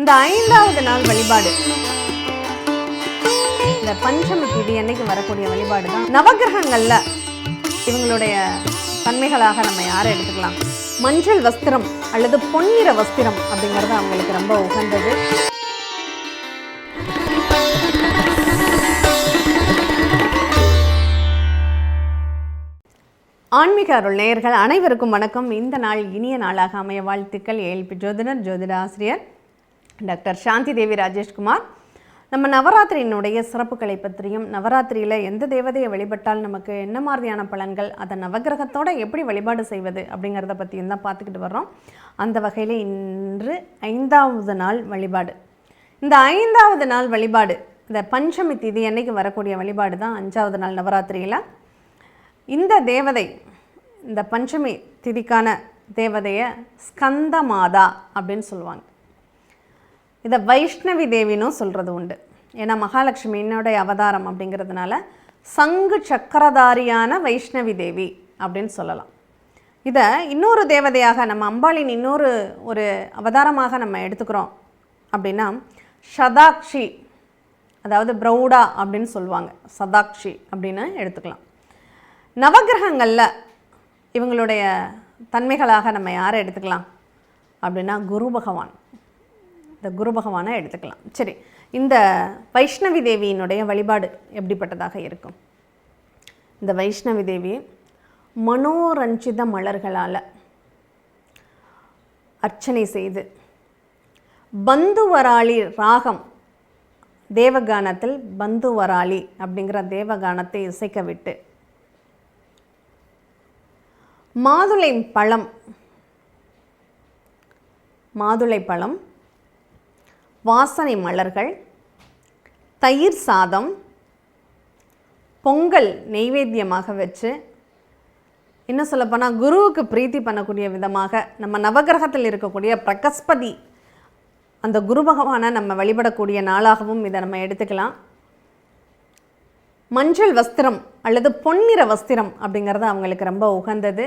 இந்த ஐந்தாவது நாள் வழிபாடு. இந்த பஞ்சமி திதி அன்னைக்கு வரக்கூடிய வழிபாடு தான் நவகிரகங்கள்ல இவங்களுடைய தன்மைகளாக நம்ம யாரை எடுத்துக்கலாம்? மஞ்சள் வஸ்திரம் அல்லது பொன்னிற வஸ்திரம் அப்படிங்கிறது அவங்களுக்கு ரொம்ப உகந்தது. ஆன்மீக அருள் நேயர்கள் அனைவருக்கும் வணக்கம். இந்த நாள் இனிய நாளாக அமைய வாழ்த்துக்கள். ஏழ்பி ஜோதிடர் ஜோதிட ஆசிரியர் டாக்டர் சாந்தி தேவி ராஜேஷ்குமார். நம்ம நவராத்திரியினுடைய சிறப்புகளை பற்றியும் நவராத்திரியில் எந்த தேவதையை வழிபட்டால் நமக்கு என்ன மாதிரியான பலன்கள் அதை நவகிரகத்தோடு எப்படி வழிபாடு செய்வது அப்படிங்கிறத பற்றியும் தான் பார்த்துக்கிட்டு வர்றோம். அந்த வகையில் இன்று ஐந்தாவது நாள் வழிபாடு. இந்த ஐந்தாவது நாள் வழிபாடு இந்த பஞ்சமி திதி அன்னைக்கு வரக்கூடிய வழிபாடு தான் அஞ்சாவது நாள் நவராத்திரியில். இந்த தேவதை இந்த பஞ்சமி திதிக்கான தேவதையை ஸ்கந்த மாதா அப்படின்னு சொல்லுவாங்க. இதை வைஷ்ணவி தேவினும் சொல்கிறது உண்டு. ஏன்னா மகாலட்சுமியினுடைய அவதாரம் அப்படிங்கிறதுனால சங்கு சக்கரதாரியான வைஷ்ணவி தேவி அப்படின்னு சொல்லலாம். இதை இன்னொரு தேவதையாக நம்ம அம்பாளின் இன்னொரு ஒரு அவதாரமாக நம்ம எடுத்துக்கிறோம் அப்படின்னா சதாக்ஷி அதாவது ப்ரௌடா அப்படின்னு சொல்லுவாங்க. சதாக்ஷி அப்படின்னு எடுத்துக்கலாம். நவகிரகங்களில் இவங்களுடைய தன்மைகளாக நம்ம யாரை எடுத்துக்கலாம் அப்படின்னா குரு பகவான். இந்த குரு பகவானை எடுத்துக்கலாம். சரி இந்த வைஷ்ணவி தேவியினுடைய வழிபாடு எப்படிப்பட்டதாக இருக்கும்? இந்த வைஷ்ணவி தேவி மனோரஞ்சித மலர்களால் அர்ச்சனை செய்து பந்துவராளி ராகம் தேவகானத்தில் பந்துவராளி அப்படிங்கிற தேவகானத்தை இசைக்க விட்டு மாதுளை பழம் மாதுளை பழம் வாசனை மலர்கள் தயிர் சாதம் பொங்கல் நெய்வேத்தியமாக வச்சு இன்னும் சொல்லப்போனால் குருவுக்கு பிரீத்தி பண்ணக்கூடிய விதமாக நம்ம நவகிரகத்தில் இருக்கக்கூடிய பிரகஸ்பதி அந்த குரு பகவானை நம்ம வழிபடக்கூடிய நாளாகவும் இதை நம்ம எடுத்துக்கலாம். மஞ்சள் வஸ்திரம் அல்லது பொன்னிற வஸ்திரம் அப்படிங்கிறது அவங்களுக்கு ரொம்ப உகந்தது.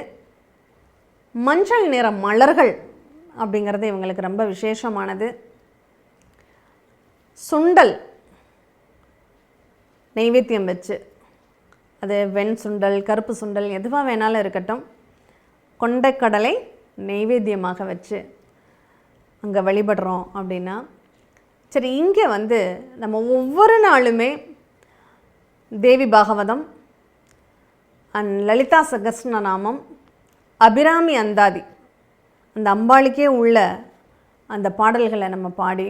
மஞ்சள் நிற மலர்கள் அப்படிங்கிறது இவங்களுக்கு ரொம்ப விசேஷமானது. சுண்டல். நெய்வேத்தியம் வச்சு. அது வெண் சுண்டல் கருப்பு சுண்டல் எதுவாக வேணாலும் இருக்கட்டும். கொண்டைக்கடலை நெய்வேத்தியமாக வச்சு அங்கே வழிபடுறோம் அப்படின்னா சரி இங்கே வந்து நம்ம ஒவ்வொரு நாளுமே தேவி பாகவதம் அண்ட் லலிதா சகஸ்ரநாமம் அபிராமி அந்தாதி. அந்த அம்பாளுக்கே உள்ள அந்த பாடல்களை நம்ம பாடி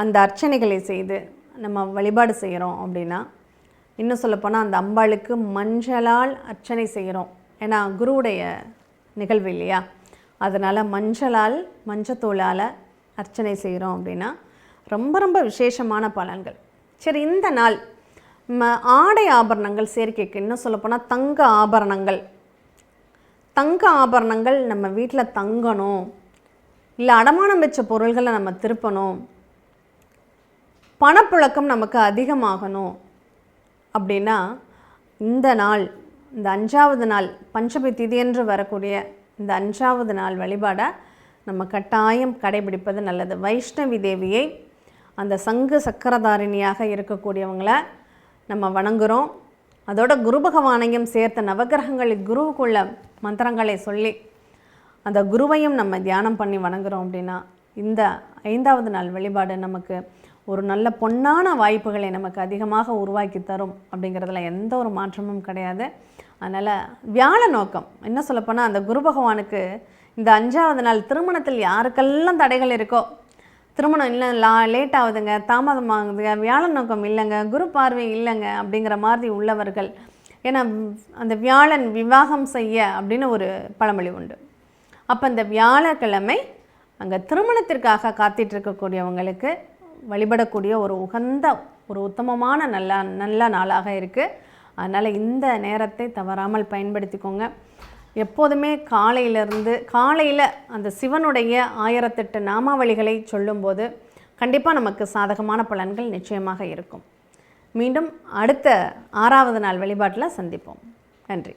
அந்த அர்ச்சனைகளை செய்து நம்ம வழிபாடு செய்கிறோம் அப்படின்னா இன்னும் சொல்லப்போனால் அந்த அம்பாளுக்கு மஞ்சளால் அர்ச்சனை செய்கிறோம். ஏன்னா குருவுடைய நிகழ்வு இல்லையா? அதனால் மஞ்சளால் மஞ்சத்தூளால் அர்ச்சனை செய்கிறோம் அப்படின்னா ரொம்ப ரொம்ப விசேஷமான பலன்கள். சரி இந்த நாள் ம ஆடை ஆபரணங்கள் சேர்க்கைக்கு இன்னும் சொல்லப்போனால் தங்க ஆபரணங்கள். தங்க ஆபரணங்கள் நம்ம வீட்டில் தங்கணும். இல்லை அடமானம் வச்ச பொருள்களை நம்ம திருப்பணும். பணப்புழக்கம் நமக்கு அதிகமாகணும் அப்படின்னா இந்த நாள் இந்த அஞ்சாவது நாள் பஞ்சமி திதி என்று வரக்கூடிய இந்த அஞ்சாவது நாள் வழிபாடை நம்ம கட்டாயம் கடைபிடிப்பது நல்லது. வைஷ்ணவி தேவியை அந்த சங்கு சக்கரதாரிணியாக இருக்கக்கூடியவங்கள நம்ம வணங்குகிறோம் அதோட குரு பகவானையும் சேர்த்த நவகிரகங்களை குருவுக்குள்ள மந்திரங்களை சொல்லி அந்த குருவையும் நம்ம தியானம் பண்ணி வணங்குறோம் அப்படின்னா இந்த ஐந்தாவது நாள் வழிபாடு நமக்கு ஒரு நல்ல பொன்னான வாய்ப்புகளை நமக்கு அதிகமாக உருவாக்கி தரும் அப்படிங்கிறதுல எந்த ஒரு மாற்றமும் கிடையாது. அதனால் வியாழ நோக்கம். என்ன சொல்லப்போனால் அந்த குரு பகவானுக்கு இந்த அஞ்சாவது நாள் திருமணத்தில் யாருக்கெல்லாம் தடைகள் இருக்கோ திருமணம் இல்லை லா லேட் ஆகுதுங்க தாமதமாகுதுங்க வியாழ நோக்கம் இல்லைங்க குரு பார்வை இல்லைங்க அப்படிங்கிற மாதிரி உள்ளவர்கள் ஏன்னா அந்த வியாழன் விவாகம் செய்ய அப்படின்னு ஒரு பழமொழி உண்டு. அப்போ இந்த வியாழக்கிழமை அங்கே திருமணத்திற்காக காத்திட்டு இருக்கக்கூடியவங்களுக்கு வழிபடக்கூடிய ஒரு உகந்த ஒரு உத்தமமான நல்ல நல்ல நாளாக இருக்குது அதனால் இந்த நேரத்தை தவறாமல் பயன்படுத்திக்கோங்க. எப்போதுமே காலையிலிருந்து காலையில் அந்த சிவனுடைய ஆயிரத்தெட்டு நாமாவளிகளை சொல்லும்போது கண்டிப்பாக நமக்கு சாதகமான பலன்கள் நிச்சயமாக இருக்கும். மீண்டும் அடுத்த ஆறாவது நாள் வழிபாட்டில் சந்திப்போம். நன்றி.